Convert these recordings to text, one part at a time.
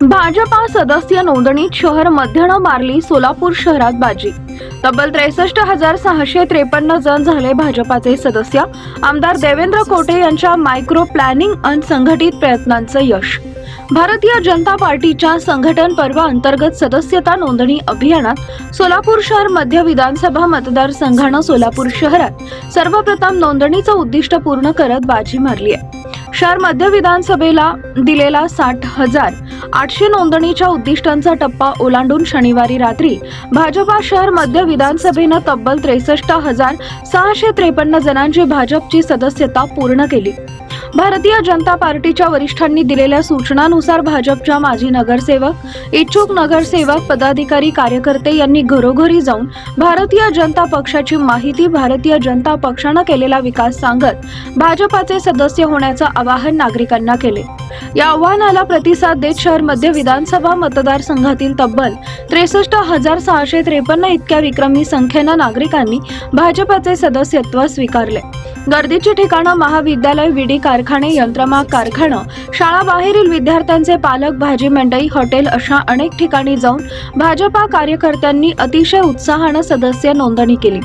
भाजपा सदस्य नोंदणीत शहर मध्यनं मारली सोलापूर शहरात बाजी. तब्बल त्रेसष्ट हजार सहाशे त्रेपन्न जण झाले भाजपाचे सदस्य. आमदार देवेंद्र कोटे यांच्या मायक्रो प्लॅनिंग अन संघटित प्रयत्नांचं यश. भारतीय जनता पार्टीच्या संघटन पर्व अंतर्गत सदस्यता नोंदणी अभियानात सोलापूर शहर मध्य विधानसभा मतदारसंघानं सोलापूर शहरात सर्वप्रथम नोंदणीचं उद्दिष्ट पूर्ण करत बाजी मारली आहे शहर मध्य विधानसभेला दिलेला साठ हजार आठशे नोंदणीच्या उद्दिष्टांचा टप्पा ओलांडून शनिवारी रात्री भाजपा शहर मध्य विधानसभेनं तब्बल त्रेसष्ट हजार सहाशे त्रेपन्न जणांची भाजपची सदस्यता पूर्ण केली. भारतीय जनता पार्टीच्या वरिष्ठांनी दिलेल्या सूचनानुसार भाजपच्या माजी नगरसेवक इच्छुक नगरसेवक पदाधिकारी कार्यकर्ते यांनी घरोघरी जाऊन भारतीय जनता पक्षाची माहिती भारतीय जनता पक्षानं केलेला विकास सांगत भाजपाचे सदस्य होण्याचं आवाहन नागरिकांना केले. या आव्हानाला प्रतिसाद देत शहरमध्ये विधानसभा मतदारसंघातील तब्बल त्रेसष्ट हजार सहाशे त्रेपन्न इतक्या विक्रमी संख्येनं नागरिकांनी भाजपाचे सदस्यत्व स्वीकारले. गर्दीची ठिकाणं महाविद्यालय विडी कारखाने यंत्रमाग कारखानं शाळाबाहेरील विद्यार्थ्यांचे पालक भाजी मंडई हॉटेल अशा अनेक ठिकाणी जाऊन भाजपा कार्यकर्त्यांनी अतिशय उत्साहानं सदस्य नोंदणी केली.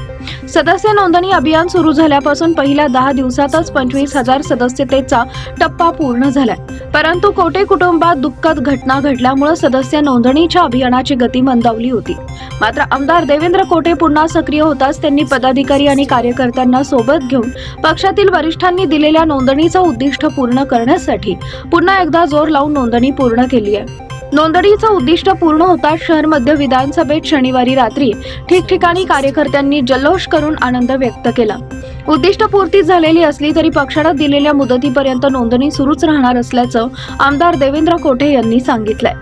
सदस्य नोंदणी अभियान सुरू झाल्यापासून पहिल्या दहा दिवसातच पंचवीस हजार सदस्यतेचा टप्पा पूर्ण झालाय. परंतु कोटे कुटुंबात दुःखद घटना घडल्यामुळे सदस्य नोंदणीच्या अभियानाची गती मंदावली होती. मात्र आमदार देवेंद्र कोटे पुन्हा सक्रिय होताच त्यांनी पदाधिकारी आणि कार्यकर्त्यांना सोबत घेऊन पक्षातील वरिष्ठांनी दिलेल्या नोंदणीचं उद्दिष्ट पूर्ण करण्यासाठी पुन्हा एकदा जोर लावून नोंदणी पूर्ण केली आहे. नोंदणीचं उद्दिष्ट पूर्ण होताच शहर मध्य विधानसभेत शनिवारी रात्री ठिकठिकाणी कार्यकर्त्यांनी जल्लोष करून आनंद व्यक्त केला. उद्दिष्ट पूर्ती झालेली असली तरी पक्षानं दिलेल्या मुदतीपर्यंत नोंदणी सुरूच राहणार असल्याचं आमदार देवेंद्र कोठे यांनी सांगितलंय.